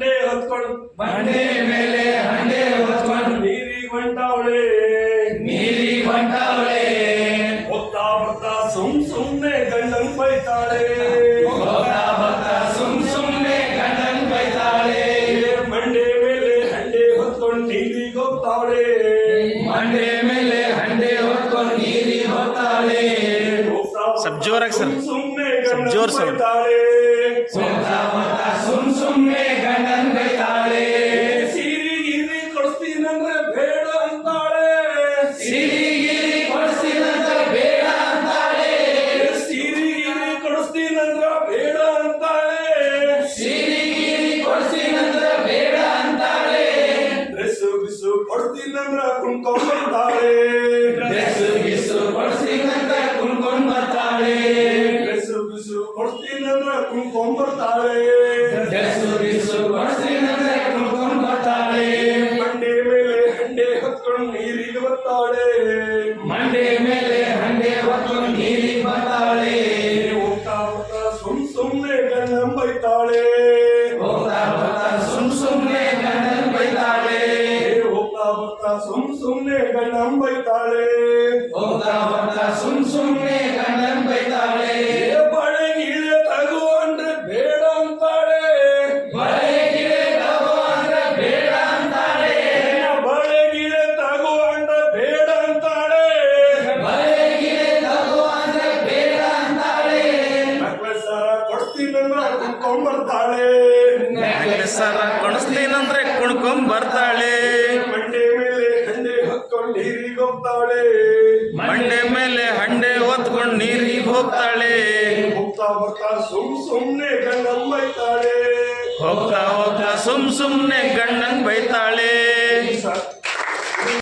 ಹಂಡೆ ಹೊತ್ಕೊಂಡು ಬಂಡೆ ಮೇಲೆ ಹಂಡೆ ಹೊತ್ಕೊಂಡು ನೀರಿ ಹೊಂಟಾವಳೆ ನೀರಿ ಹೊಂಟಾವಳೆ ಹೋಗ್ತಾ ಬರ್ತಾ ಸುಮ್ ಸುಮ್ಮನೆ ಗಂಡನ್ ಬೈತಾಳೆ. ಹೋಗ್ತಾ ಬರ್ತಾ ಸುಮ್ ಸುಮ್ನೆ ಗಂಡನ್ ಬೈತಾಳೆ. ಮಂಡೆ ಮೇಲೆ ಹಂಡೆ ಹೊತ್ಕೊಂಡು ನೀರಿಗೆ ಹೋಗ್ತಾವಳೆ ಮಂಡೆ ಮೇಲೆ ಹಂಡೆ ಹೊತ್ಕೊಂಡು ನೀರಿ ಹೋಗ್ತಾಳೆ. ಸಬ್ ಜೋರಾಗಿ ಸರ್. ಸುಮ್ನೆ ಗಂಡನ್ ಜೋರ್. ಸಿರಿ ಗಿರಿ ಕೊಡ್ಸಿನಂತ ಬೇಡ ಅಂತಾಳೆ. ಸೀರೆ ಗೀರಿ ಕೊಡಿಸ್ತೀನಂದ್ರ ಬೇಡ ಅಂತಾಳೆ. ಬೇಡ ಅಂತಾಳೆ. ಡ್ರೆಸ್ ಬಿಸು ಕೊಡ್ತೀನಂದ್ರ ಕುಣ್ಕೊಂಡ್ಬರ್ತಾಳೆ ಡ್ರೆಸ್ ಗಿಸ್ಸು ಕೊಡ್ಸಿನಂತ ಕುಣ್ಕೊಂಡ್ ಬರ್ತಾಳೆ. ಡ್ರೆಸ್ ಬಿಸು ಕೊಡ್ತೀನಂದ್ರ ಕುಣ್ಕೊಂಡ್ಬರ್ತಾಳೆ ಡ್ರೆಸ್ ಗಂಡನ್ ಬೈತಾಳೆ ಹೋಗ್ತಾ ಬರ್ತಾ ಸುಮ್ ಸುಮ್ನೆ ಗಂಡನ್ ಬೈತಾಳೆ ಹೋಗ್ತಾ ಬರ್ತಾ ಸುಮ್ ಸುಮ್ನೆ ಗಂಡನ್ ಬೈತಾಳೆ ಹೋಗ್ತಾ ಬರ್ತಾ ಕುಣ್ಕೊಂಡ್ಬರ್ತಾಳೆ. ನೆಕ್ಲೆಸ್ ಸರ ಕುಣಿಸ್ತೀನಂದ್ರೆ ಕುಣ್ಕೊಂಡ್ ಬರ್ತಾಳೆ ಮಂಡೆ ಮೇಲೆ ಹಂಡೆ ಹೊತ್ಕೊಂಡು ನೀರಿಗೆ ಹೋಗ್ತಾಳೆ. ಮಂಡೆ ಮೇಲೆ ಹಂಡೆ ಹೊತ್ಕೊಂಡ್ ನೀರಿಗೆ ಹೋಗ್ತಾಳೆ. ಹೋಗ್ತಾ ಬರ್ತಾ ಸುಮ್ ಸುಮ್ನೆ ಗಂಡನ್ ಬೈತಾಳೆ. ಹೋಗ್ತಾ ಹೋಗ್ತಾ ಸುಮ್ ಸುಮ್ನೆ ಗಂಡನ್